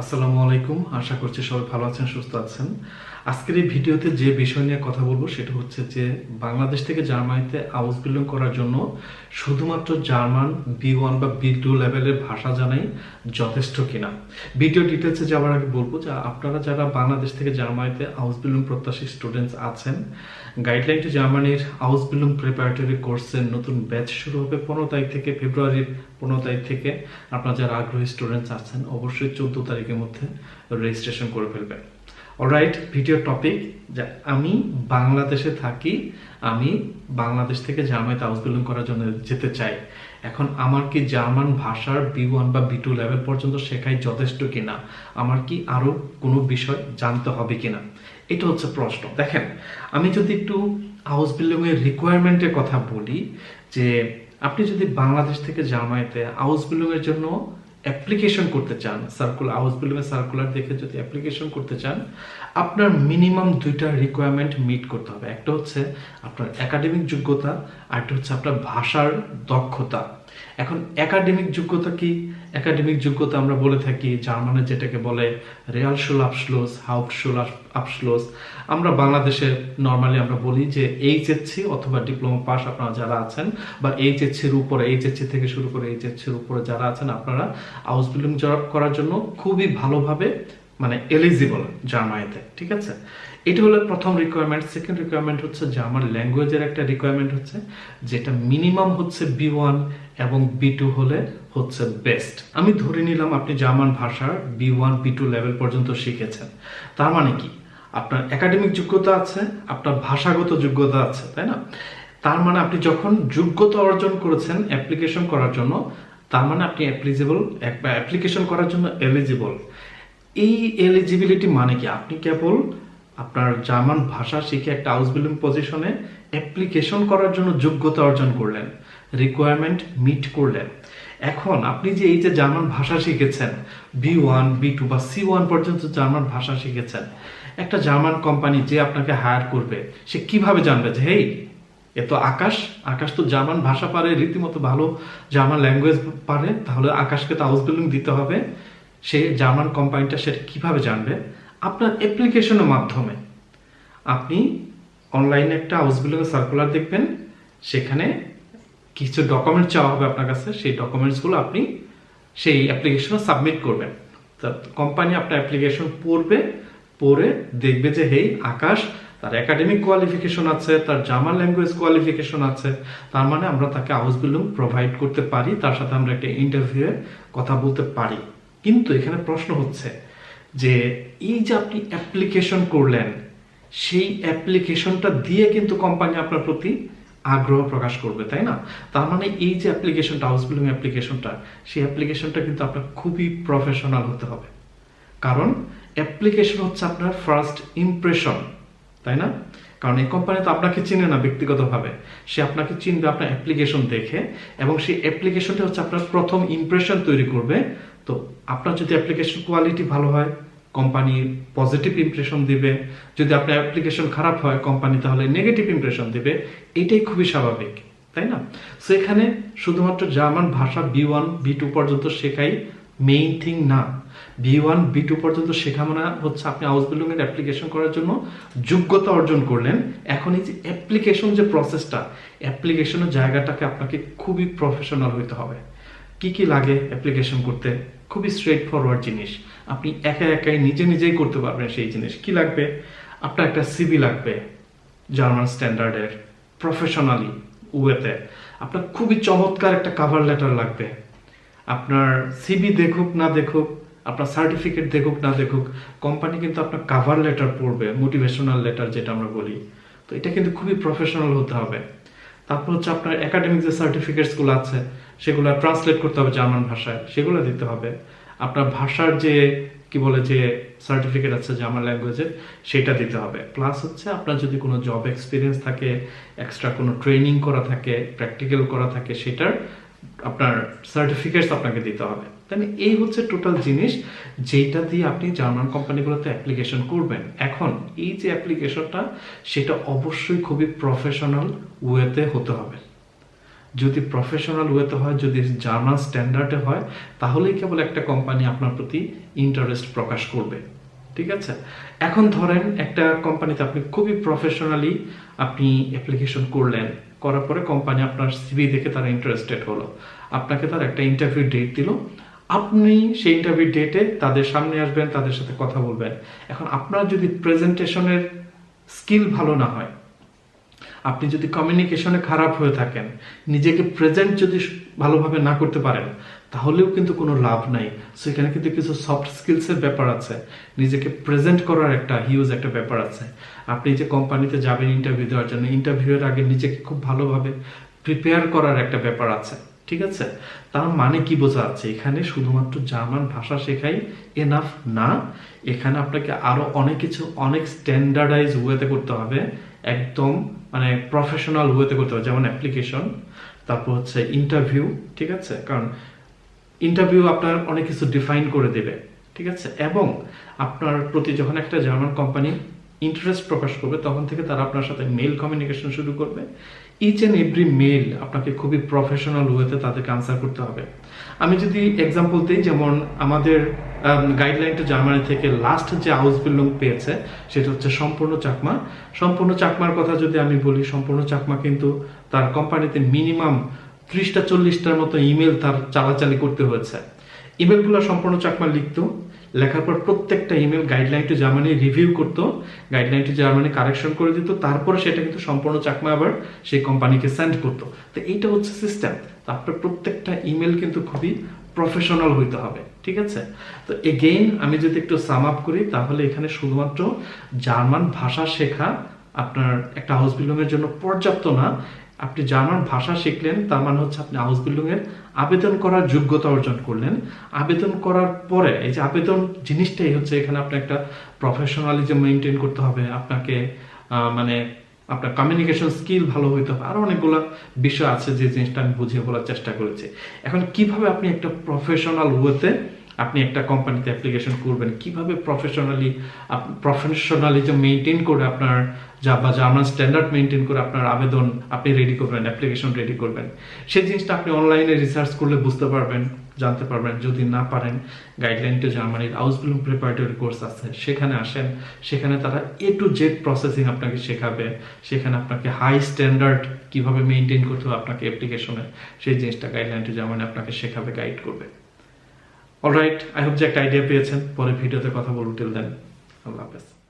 আসসালামু আলাইকুম। আশা করছি সবাই ভালো আছেন, সুস্থ আছেন। আজকের এই ভিডিওতে যে বিষয় নিয়ে কথা বলব সেটা হচ্ছে যে বাংলাদেশ থেকে জার্মানিতে আউস বিলং করার জন্য শুধুমাত্র জার্মান বি ওয়ান বা বি টু লেভেলের ভাষা জানাই যথেষ্ট কিনা। ভিডিও ডিটেলসে যাওয়ার আগে বলব যে আপনারা যারা বাংলাদেশ থেকে জার্মানিতে আউস বিলং প্রত্যাশী স্টুডেন্টস আছেন গাইডলাইন টু জার্মানির আউস বিলং প্রিপারেটরি কোর্সের নতুন ব্যাচ শুরু হবে পনেরো তারিখ থেকে ফেব্রুয়ারির পনেরো তারিখ থেকে আপনার যারা আগ্রহী স্টুডেন্টস আছেন, অবশ্যই চোদ্দ তারিখের মধ্যে রেজিস্ট্রেশন করে ফেলবেন। অলরাইট ভিডিও টপিক যে আমি বাংলাদেশে থাকি, আমি বাংলাদেশ থেকে জার্মানিতে হাউস বিল্ডিং করার জন্য যেতে চাই। এখন আমার কি জার্মান ভাষার বি ওয়ান বা বি টু লেভেল পর্যন্ত শেখাই যথেষ্ট কিনা? আমার কি আরও কোনো বিষয় জানতে হবে কিনা? এটা হচ্ছে প্রশ্ন। দেখেন, আমি যদি একটু হাউস বিল্ডিংয়ের রিকোয়ারমেন্টের কথা বলি, যে আপনি যদি বাংলাদেশ থেকে জার্মানিতে হাউস বিল্ডিং এর জন্য অ্যাপ্লিকেশন করতে চান সার্কুলার হাউস বিল্ডিং এর সার্কুলার দেখে যদি অ্যাপ্লিকেশন করতে চান, আপনার মিনিমাম দুইটা রিকোয়ারমেন্ট মিট করতে হবে। একটা হচ্ছে আপনার একাডেমিক যোগ্যতা, আর একটা হচ্ছে আপনার ভাষার দক্ষতা। এখন একাডেমিক যোগ্যতা কি? একাডেমিক যোগ্যতা আমরা বলে থাকি, জার্মানের যেটাকে বলে রেয়াল শুল আফসলোস হাউপ শুল আফসলোস আমরা বাংলাদেশে নর্মালি আমরা বলি যে এইচএসসি অথবা ডিপ্লোমা পাস আপনারা যারা আছেন বা এইচএসসির উপরে এইচএসসি থেকে শুরু করে এইচএসসির উপরে যারা আছেন আপনারা হাউস বিল্ডিং করার জন্য খুবই ভালোভাবে মানে এলিজিবল জার্মানিতে ঠিক আছে? এটা হলো প্রথম রিকোয়ারমেন্ট সেকেন্ড রিকোয়ারমেন্ট হচ্ছে জার্মান ল্যাঙ্গুয়েজের একটা রিকোয়ারমেন্ট হচ্ছে, যেটা মিনিমাম হচ্ছে বি ওয়ান এবং বি টু হলে হচ্ছে বেস্ট আমি ধরে নিলাম আপনি জার্মান ভাষার B one B two level পর্যন্ত শিখেছেন। তার মানে কি? আপনার একাডেমিক যোগ্যতা আছে, আপনার ভাষাগত যোগ্যতা আছে, তাই না? তার মানে আপনি যখন যোগ্যতা অর্জন করেছেন অ্যাপ্লিকেশন করার জন্য, তার মানে আপনি অ্যাপ্লিজেবল অ্যাপ্লিকেশন করার জন্য এলিজিবল এই এলিজিবিলিটি মানে কি? আপনি কেবল আপনার জার্মান ভাষা শিখে একটা হাউস বিল্ডিং পজিশনে অ্যাপ্লিকেশন করার জন্য যোগ্যতা অর্জন করলেন রিকোয়ারমেন্ট মিট করলেন। এখন আপনি যে এই যে জার্মান ভাষা শিখেছেন বি ওয়ান বি টু বা সি ওয়ান পর্যন্ত জার্মান ভাষা শিখেছেন, একটা জার্মান কোম্পানি যে আপনাকে হায়ার করবে, সে কীভাবে জানবে যে, হেই, এ তো আকাশ আকাশ তো জার্মান ভাষা পারে, রীতিমতো ভালো জার্মান ল্যাঙ্গুয়েজ পারে, তাহলে আকাশকে তো হাউস বিল্ডিং দিতে হবে। সে জার্মান কোম্পানিটা সেটা কীভাবে জানবে? আপনার অ্যাপ্লিকেশনের মাধ্যমে। আপনি অনলাইনে একটা হাউস বিল্ডিং সার্কুলার দেখবেন, সেখানে কিছু ডকুমেন্ট চাওয়া হবে আপনার কাছে, সেই ডকুমেন্টসগুলো আপনি সেই অ্যাপ্লিকেশনে সাবমিট করবেন। কোম্পানি আপনার অ্যাপ্লিকেশন পড়বে, পড়ে দেখবে যে, হেই, আকাশ, তার একাডেমিক কোয়ালিফিকেশন আছে, তার জার্মান ল্যাঙ্গুয়েজ কোয়ালিফিকেশন আছে, তার মানে আমরা তাকে হাউস বিল্ডিং প্রোভাইড করতে পারি, তার সাথে আমরা একটা ইন্টারভিউয়ে কথা বলতে পারি। কিন্তু এখানে প্রশ্ন হচ্ছে যে এই যে আপনি অ্যাপ্লিকেশন করলেন, সেই অ্যাপ্লিকেশনটা দিয়ে কিন্তু কোম্পানি আপনার প্রতি আগ্রহ প্রকাশ করবে, তাই না? তার মানে এই যে অ্যাপ্লিকেশনটা হাউস বিল্ডিং অ্যাপ্লিকেশনটা সেই অ্যাপ্লিকেশনটা কিন্তু আপনার খুবই প্রফেশনাল হতে হবে। কারণ অ্যাপ্লিকেশন হচ্ছে আপনার ফার্স্ট ইমপ্রেশন তাই না? কারণ এই কোম্পানি তো আপনাকে চিনে না ব্যক্তিগতভাবে। সে আপনাকে চিনবে আপনার অ্যাপ্লিকেশন দেখে এবং সেই অ্যাপ্লিকেশনটা হচ্ছে আপনার প্রথম ইমপ্রেশন তৈরি করবে। তো আপনার যদি অ্যাপ্লিকেশন কোয়ালিটি ভালো হয় কোম্পানি পজিটিভ ইমপ্রেশন দিবে। যদি আপনার অ্যাপ্লিকেশন খারাপ হয় কোম্পানি তাহলে নেগেটিভ ইমপ্রেশন দিবে। এটাই খুবই স্বাভাবিক, তাই না? সো এখানে শুধুমাত্র জার্মান ভাষা বি ওয়ান বি টু পর্যন্ত শেখাই মেইন থিং না। বি ওয়ান বি টু পর্যন্ত শেখা মানে হচ্ছে আপনি হাউস বিল্ডিং এর অ্যাপ্লিকেশন করার জন্য যোগ্যতা অর্জন করলেন। এখন এই যে অ্যাপ্লিকেশন যে প্রসেসটা অ্যাপ্লিকেশনের জায়গাটাকে আপনাকে খুবই প্রফেশনাল হইতে হবে। কি কি লাগে অ্যাপ্লিকেশন করতে? খুবই স্ট্রেট ফরওয়ার্ড জিনিস। আপনি একা একাই নিজে নিজেই করতে পারবেন সেই জিনিস। কি লাগবে? আপনার একটা সিবি লাগবে জার্মান স্ট্যান্ডার্ডের প্রফেশনালি ওয়েতে আপনার খুবই চমৎকার একটা কাভার লেটার লাগবে। আপনার সিবি দেখুক, না দেখুক, আপনার সার্টিফিকেট দেখুক, না দেখুক কোম্পানি কিন্তু আপনার কাভার লেটার পড়বে মোটিভেশনাল লেটার যেটা আমরা বলি। তো এটা কিন্তু খুবই প্রফেশনাল হতে হবে। তারপর হচ্ছে আপনার একাডেমিক যে সার্টিফিকেটসগুলো আছে, সেগুলো ট্রান্সলেট করতে হবে জার্মান ভাষায়, সেগুলো দিতে হবে। আপনার ভাষার যে, কি বলে যে সার্টিফিকেট আছে জার্মান ল্যাঙ্গুয়েজের সেটা দিতে হবে। প্লাস হচ্ছে আপনার যদি কোনো জব এক্সপিরিয়েন্স থাকে এক্সট্রা কোনো ট্রেনিং করা থাকে প্র্যাকটিক্যাল করা থাকে, সেটার আপনার সার্টিফিকেটস আপনাকে দিতে হবে। তাহলে এই হচ্ছে টোটাল জিনিস যেটা দিয়ে আপনি জার্মান কোম্পানিগুলোতে অ্যাপ্লিকেশন করবেন। এখন এই যে অ্যাপ্লিকেশনটা সেটা অবশ্যই খুবই প্রফেশনাল ওয়েতে হতে হবে। যদি প্রফেশনাল ওয়েতে হয়, যদি জার্মান স্ট্যান্ডার্ডে হয়, তাহলেই কেবল একটা কোম্পানি আপনার প্রতি ইন্টারেস্ট প্রকাশ করবে। ঠিক আছে? এখন ধরেন একটা কোম্পানিতে আপনি খুবই প্রফেশনালি আপনি অ্যাপ্লিকেশন করলেন। করার পরে কোম্পানি আপনার সিভি দেখে তারা ইন্টারেস্টেড হলো। আপনাকে তার একটা ইন্টারভিউ ডেট দিল। আপনি সেই ইন্টারভিউ ডেটে তাদের সামনে আসবেন, তাদের সাথে কথা বলবেন। এখন আপনার যদি প্রেজেন্টেশনের স্কিল ভালো না হয় আপনি যদি কমিউনিকেশনে খারাপ হয়ে থাকেন, নিজেকে প্রেজেন্ট যদি ভালোভাবে না করতে পারেন, তাহলেও কিন্তু কোনো লাভ নাই। সেখানে কিন্তু কিছু সফট স্কিলসের ব্যাপার আছে। নিজেকে প্রেজেন্ট করার একটা হিউজ একটা ব্যাপার আছে। আপনি যে কোম্পানিতে যাবেন ইন্টারভিউ দেওয়ার জন্য ইন্টারভিউয়ের আগে নিজেকে খুব ভালোভাবে প্রিপেয়ার করার একটা ব্যাপার আছে, ঠিক আছে? তার মানে কি বোঝা যাচ্ছে? এখানে শুধুমাত্র জার্মান ভাষা শেখাই এনাফ না। এখানে আপনাকে আরও অনেক কিছু, অনেক স্ট্যান্ডার্ডাইজ ওয়েতে করতে হবে। একদম মানে প্রফেশনাল ওয়েতে করতে হবে, যেমন অ্যাপ্লিকেশন তারপর হচ্ছে ইন্টারভিউ ঠিক আছে? কারণ ইন্টারভিউ আপনার অনেক কিছু ডিফাইন করে দেবে, ঠিক আছে? এবং আপনার প্রতি যখন একটা জার্মান কোম্পানি ইন্টারেস্ট প্রকাশ করবে, তখন থেকে তারা আপনার সাথে মেল কমিউনিকেশন শুরু করবে। ইচ অ্যান্ড এভরি মেল আপনাকে খুবই প্রফেশনাল ওয়েতে তাদেরকে আনসার করতে হবে। আমি যদি এক্সাম্পল দিই, যেমন আমাদের গাইডলাইনটা জার্মানি থেকে লাস্ট যে হাউস বিল্ডিং পেয়েছে, সেটা হচ্ছে সম্পূর্ণ চাকমা। সম্পূর্ণ চাকমার কথা যদি আমি বলি, সম্পূর্ণ চাকমা কিন্তু তার কোম্পানিতে মিনিমাম ত্রিশটা চল্লিশটার মতো ইমেল তার চালাচালি করতে হয়েছে। ইমেলগুলো সম্পূর্ণ চাকমা লিখতো। লেখার পর প্রত্যেকটা email guideline to Germany review করতো গাইডলাইন টু জার্মানি কারেকশন করে দিত, তারপরে সেটা কিন্তু সম্পূর্ণ চাকমা আবার সেই কোম্পানিকে সেন্ড করতো। তো এইটা হচ্ছে সিস্টেম তো আপনার প্রত্যেকটা ইমেল কিন্তু খুবই প্রফেশনাল হইতে হবে, ঠিক আছে? তো এগেইন আমি যদি একটু সাম আপ করি, তাহলে এখানে শুধুমাত্র জার্মান ভাষা শেখা আপনার একটা হাউস বিল্ডিং এর জন্য পর্যাপ্ত না। আপনি জার্মান ভাষা শিখলেন, তার মানে হচ্ছে আপনি হাউস বিল্ডিং এর আবেদন করার যোগ্যতা অর্জন করলেন। আবেদন করার পরে এই যে আবেদন জিনিসটাই হচ্ছে এখানে আপনি একটা প্রফেশনালিজম মেনটেন করতে হবে। আপনাকে মানে আপনার কমিউনিকেশন স্কিল ভালো হইতে হবে। আরও অনেকগুলো বিষয় আছে যে জিনিসটা আমি বুঝিয়ে বলার চেষ্টা করেছি। এখন কীভাবে আপনি একটা প্রফেশনাল ওয়েতে আপনি একটা কোম্পানিতে অ্যাপ্লিকেশন করবেন? কীভাবে প্রফেশনালি প্রফেশনালিজম মেনটেন করে আপনার যা বা জার্মান স্ট্যান্ডার্ড মেনটেন করে আপনার আবেদন আপনি রেডি করবেন অ্যাপ্লিকেশন রেডি করবেন। সেই জিনিসটা আপনি অনলাইনে রিসার্চ করলে বুঝতে পারবেন, জানতে পারবেন। যদি না পারেন গাইডলাইন টু জার্মানির আউসবিলুম প্রিপারেটরি কোর্স আছে। সেখানে আসেন, সেখানে তারা এ টু জেড প্রসেসিং আপনাকে শেখাবে। সেখানে আপনাকে হাই স্ট্যান্ডার্ড কীভাবে মেনটেন করতে হবে আপনাকে অ্যাপ্লিকেশনে সেই জিনিসটা গাইডলাইন টু জার্মানি আপনাকে শেখাবে গাইড করবে। অলরাইট আই হোপ যে একটা আইডিয়া পেয়েছেন। পরে ভিডিওতে কথা বলব। টিল দেন আল্লাহ হাফেজ।